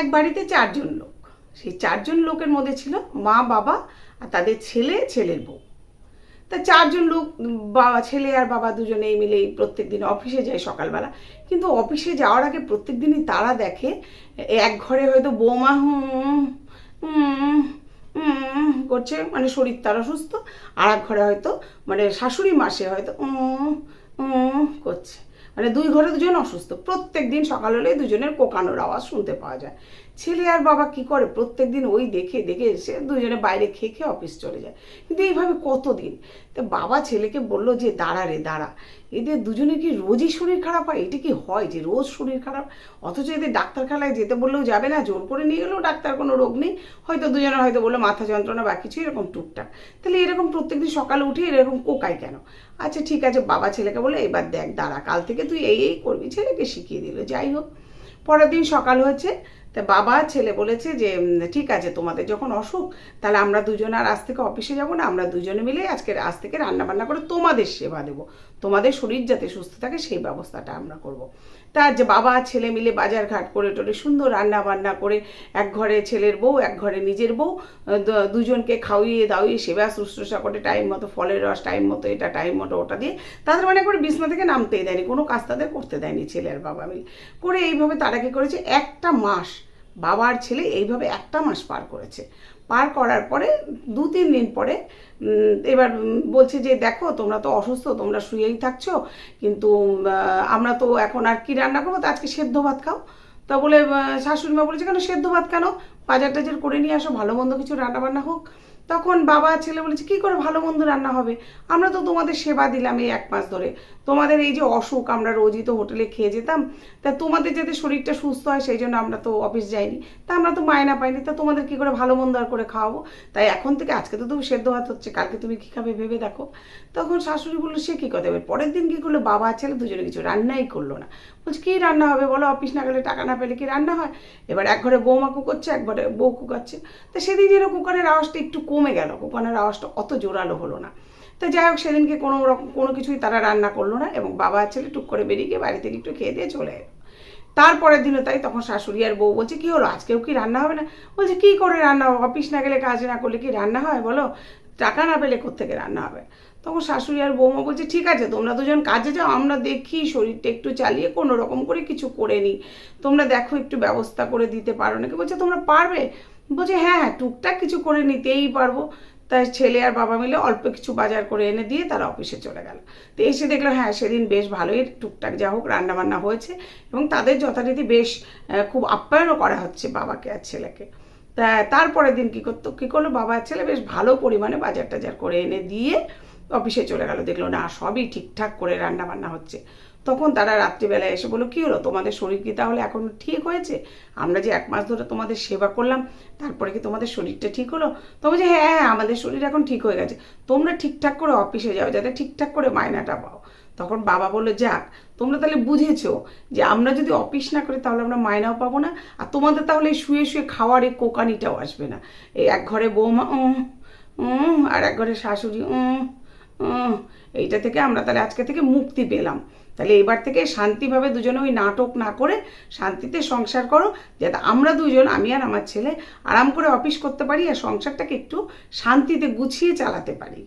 এক বাড়িতে চারজন লোক। সেই চারজন লোকের মধ্যে ছিল মা, বাবা আর তাদের ছেলে, ছেলের বউ। তা চারজন লোক বাবা ছেলে আর বাবা দুজনেই মিলেই প্রত্যেক দিন অফিসে যায় সকালবেলা। কিন্তু অফিসে যাওয়ার আগে প্রত্যেক দিনই তারা দেখে, এক ঘরে হয়তো বৌমা হুম করছে মানে শরীর তার অসুস্থ। আর এক ঘরে হয়তো মানে শাশুড়ি মাসে হয়তো করছে। মানে দুই ঘরে দুজন অসুস্থ। প্রত্যেক দিন সকাল হলে দুজনের কোকানোর আওয়াজ শুনতে পাওয়া যায়। ছেলে আর বাবা কি করে? প্রত্যেক দিন ওই দেখে দেখে এসে দুজনে বাইরে খেয়ে খেয়ে অফিস চলে যায়। কিন্তু এইভাবে কতদিন? তো বাবা ছেলেকে বলল যে, দাঁড়া রে, দাঁড়া। এদের দুজনে কি রোজই শরীর খারাপ হয়? এটা কি হয় যে রোজ শরীর খারাপ? অথচ এদের ডাক্তারখানায় যেতে বললেও যাবে না, জোর করে নিয়ে গেলেও ডাক্তার কোনো রোগ নেই। হয়তো দুজনে হয়তো বলল মাথা যন্ত্রণা বা কিছু এরকম টুকটাক। তাহলে এরকম প্রত্যেকদিন সকালে উঠে এরকম কোকায় কেন? আচ্ছা ঠিক আছে। বাবা ছেলেকে বলে এবার দেখ, দাঁড়া, কাল থেকে তুই এই এই করবি, ছেলেকে শিখিয়ে দিল যাই হোক, পরের দিন সকাল হয়েছে, তা বাবা, ছেলে বলেছে যে ঠিক আছে, তোমাদের যখন অসুখ, তাহলে আমরা দুজন আর আজ থেকে অফিসে যাব না, আমরা দুজনে মিলে আজকে, আজ থেকে রান্না বান্না করে তোমাদের সেবা দেবো তোমাদের শরীর যাতে সুস্থ থাকে, সেই ব্যবস্থাটা আমরা করব। তা যে বাবা, ছেলে মিলে বাজার ঘাট করে টোরে সুন্দর রান্না বান্না করে এক ঘরে ছেলের বউ, এক ঘরে নিজের বউ দুজনকে খাওয়িয়ে দাওয়িয়ে সেবা শুশ্রূষা করে টাইম মতো, ফলের রস টাইম মতো, এটা টাইম মতো, ওটা দিয়ে তাদের মানে করে বিছনা থেকে নামতেই দেয়নি, কোনো কাজ তাদের করতে দেয়নি ছেলের বাবা মিলে। করে এইভাবে তারা কী করেছে একটা মাস। বাবার ছেলে এইভাবে একটা মাস পার করেছে। পার করার পরে দু তিন দিন পরে এবার বলছে যে, দেখো, তোমরা তো অসুস্থ, তোমরা শুয়েই থাকছ, কিন্তু আমরা তো এখন আর কি রান্না করব? তো আজকে সেদ্ধ ভাত খাও। তা বলে শাশুড়ি মা বলেছে, কেন সেদ্ধ ভাত কেন? বাজার টাজার করে নিয়ে আসো ভালো মন্দ কিছু রান্না বান্না হোক। তখন বাবা ছেলে বলেছে, কি করে ভালো মন্দ রান্না হবে? আমরা তো তোমাদের সেবা দিলাম এই এক মাস ধরে। তোমাদের এই যে অসুখ, আমরা রোজই তো হোটেলে খেয়ে যেতাম। তা তোমাদের যাতে শরীরটা সুস্থ হয়, সেই জন্য আমরা তো অফিস যাইনি। তা আমরা তো মায়না পাইনি, তা তোমাদের কি করে ভালো মন্দ আর করে খাওয়াবো? তাই এখন থেকে আজকে তো তুমি সেদ্ধ ভাত হচ্ছে, কালকে তুমি কী খাবে ভেবে দেখো। তখন শাশুড়ি বলল, সে কী কথা পরের দিন কী করল? বাবা ছেলে দুজনে কিছু রান্নাই করল না। বলছে, কী রান্না হবে বলো? অফিস না গেলে টাকা না পেলে কি রান্না হয়? এবার এক ঘরে বৌমা কুকোচ্ছে, এক ঘরে বউ কুকাচ্ছে। তা সেদিন যেন কুকারের আওয়াজটা একটু কমে গেল কুকারের আওয়াজটা অত জোরালো হলো না। তো যাই হোক, সেদিনকে কোনো রকম কোনো কিছুই তারা রান্না করল না এবং বাবা ছেলে টুক করে বেরিয়ে গিয়ে বাড়ি থেকে একটু খেয়ে দিয়ে চলে এলো। তারপরের দিনও তাই, তখন শাশুড়ি আর বউ বলছে, কি হলো? আজকেও কি রান্না হবে না? বলছে, কি করে রান্না হবে? অফিস না গেলে কাজ না করলে কি রান্না হয় বলো? টাকা না পেলে কোত্থেকে রান্না হবে? তখন শাশুড়ি আর বৌমা বলছে, ঠিক আছে, তোমরা দুজন কাজে যাও, আমরা দেখি, শরীরটা একটু চালিয়ে কোনো রকম করে কিছু করে নিই। তোমরা দেখো, একটু ব্যবস্থা করে দিতে পারো নাকি? বলছে, তোমরা পারবে? বলছে হ্যাঁ হ্যাঁ টুকটাক কিছু করে নিতেই পারব। তাই ছেলে আর বাবা মিলে অল্প কিছু বাজার করে এনে দিয়ে তারা অফিসে চলে গেল। তো এসে দেখল হ্যাঁ সেদিন বেশ ভালোই টুকটাক যা হোক রান্নাবান্না হয়েছে এবং তাদের যথারীতি বেশ খুব আপ্যায়নও করা হচ্ছে বাবাকে আর ছেলেকে। তা, তারপরের দিন কী করতো, কী করল? বাবা ছেলে বেশ ভালো পরিমাণে বাজার টাজার করে এনে দিয়ে অফিসে চলে গেল দেখল না সবই ঠিকঠাক করে রান্না বান্না হচ্ছে। তখন তারা রাত্রিবেলায় এসে বলল কী হলো? তোমাদের শরীর কি তাহলে এখন ঠিক হয়েছে? আমরা যে এক মাস ধরে তোমাদের সেবা করলাম তারপরে কি তোমাদের শরীরটা ঠিক হলো? তো বলছে হ্যাঁ হ্যাঁ আমাদের শরীর এখন ঠিক হয়ে গেছে। তোমরা ঠিকঠাক করে অফিসে যাও যাতে ঠিকঠাক করে মায়নাটা পাও। তখন বাবা বলল যাক তোমরা তাহলে বুঝেছ যে আমরা যদি অফিস না করি তাহলে আমরা মায়নাও পাবো না। আর তোমাদের তাহলে শুয়ে শুয়ে খাওয়ার এই কোকানিটাও আসবে না। এই এক ঘরে বৌমা উম, আর এক ঘরে শাশুড়ি উম, এইটা থেকে আমরা তাহলে আজকে থেকে মুক্তি পেলাম। তাহলে এবার থেকে শান্তিভাবে দুজনে ওই নাটক না করে শান্তিতে সংসার করো, যাতে আমরা দুজন, আমি আর আমার ছেলে, আরাম করে অফিস করতে পারি আর সংসারটাকে একটু শান্তিতে গুছিয়ে চালাতে পারি।